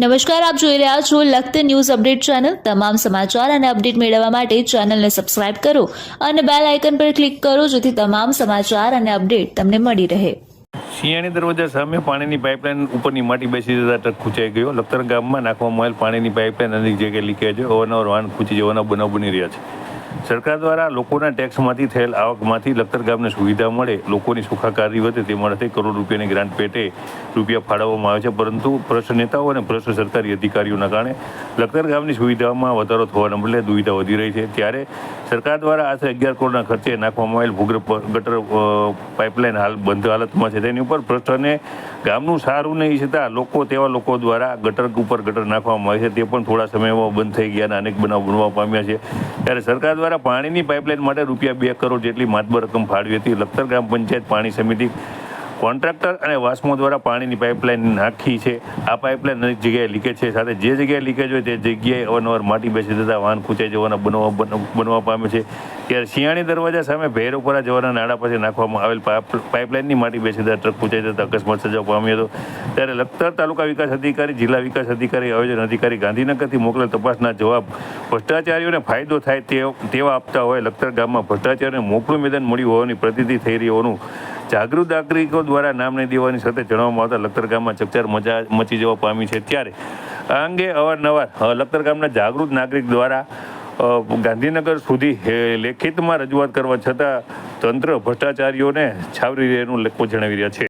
નમસ્કાર, આપ જોઈ રહ્યા છો લખત ન્યૂઝ અપડેટ ચેનલ. તમામ સમાચાર અને અપડેટ મેળવવા માટે ચેનલને સબસ્ક્રાઇબ કરો અને બેલ આઇકન પર ક્લિક કરો જેથી તમામ સમાચાર અને અપડેટ તમને મળી રહે. શિયાળી દરવાજા સામે પાણીની પાઇપલાઇન ઉપરની માટી બેસી જતા ટ્રક ખૂંચાઈ ગયો. લખતર ગામમાં નાખવામાં આવેલ પાણીની પાઇપલાઇન અનેક જગ્યાએ લીકેજ. અવારનવાર વાહન ખૂંચી જવાના બનાવ બની રહ્યા છે. સરકાર દ્વારા લોકોના ટેક્સમાંથી થયેલ આવકમાંથી લખતર ગામને સુવિધા મળે, લોકોની સુખાકારી વધે, તે માટે કરોડ રૂપિયાની ગ્રાન્ટ પેટે રૂપિયા ફાળવવામાં આવે છે. પરંતુ ભ્રષ્ટ નેતાઓ અને ભ્રષ્ટ સરકારી અધિકારીઓના કારણે લખતર ગામની સુવિધામાં વધારો થવાના બદલે દુવિધા વધી રહી છે. ત્યારે સરકાર દ્વારા આશરે અગિયાર કરોડના ખર્ચે નાખવામાં આવેલ ભૂગર્ભ ગટર પાઇપલાઇન હાલ બંધ હાલતમાં છે. તેની ઉપર ભ્રષ્ટ અને ગામનું સારું નહીં છતાં લોકો, તેવા લોકો દ્વારા ગટર ઉપર ગટર નાખવામાં આવે છે. તે પણ થોડા સમયમાં બંધ થઈ ગયા અને અનેક બનાવ બનવા પામ્યા છે. ત્યારે સરકાર દ્વારા પાણીની પાઇપલાઇન માટે રૂપિયા બે કરોડ જેટલી માતબર રકમ ફાળવી હતી. લખતર ગ્રામ પંચાયત પાણી સમિતિ કોન્ટ્રાક્ટર અને વાસ્મો દ્વારા પાણીની પાઇપલાઇન નાખી છે. આ પાઇપલાઇન અનેક જગ્યાએ લીકેજ છે. સાથે જે જગ્યાએ લીકેજ હોય તે જગ્યાએ અવારનવાર માટી બેસી જતા વાહન ખૂંચાઈ જવાના બનવા બનવા પામે છે. ત્યારે શિયાળી દરવાજા સામે ભૈરવપરા જવાના નાળા પાસે નાખવામાં આવેલ પાઇપ- પાઇપલાઇનની માટી બેસી જતા ટ્રક ખૂંચાઈ જતા અકસ્માત સર્જવા પામ્યો હતો. ત્યારે લખતર તાલુકા વિકાસ અધિકારી, જિલ્લા વિકાસ અધિકારી, આયોજન અધિકારી ગાંધીનગરથી મોકલેલ તપાસના જવાબ ભ્રષ્ટાચારીઓને ફાયદો થાય તેવા આપતા હોય લખતર ગામમાં ભ્રષ્ટાચારીઓને મોકળું મેદાન મળ્યું હોવાની પ્રતિતિ થઈ રહી હોવાનું જાગૃત નાગરિકો દ્વારા નામ નહીં દેવાની સાથે જણાવવામાં આવતા લખતર ગામમાં ચકચાર મજા મચી જવા પામી છે. ત્યારે આ અંગે અવારનવાર લખતર ગામના જાગૃત નાગરિક દ્વારા ગાંધીનગર સુધી લેખિતમાં રજૂઆત કરવા છતાં તંત્ર ભ્રષ્ટાચારીઓને છાવરી રહેનું લખવું જણાવી રહ્યા છે.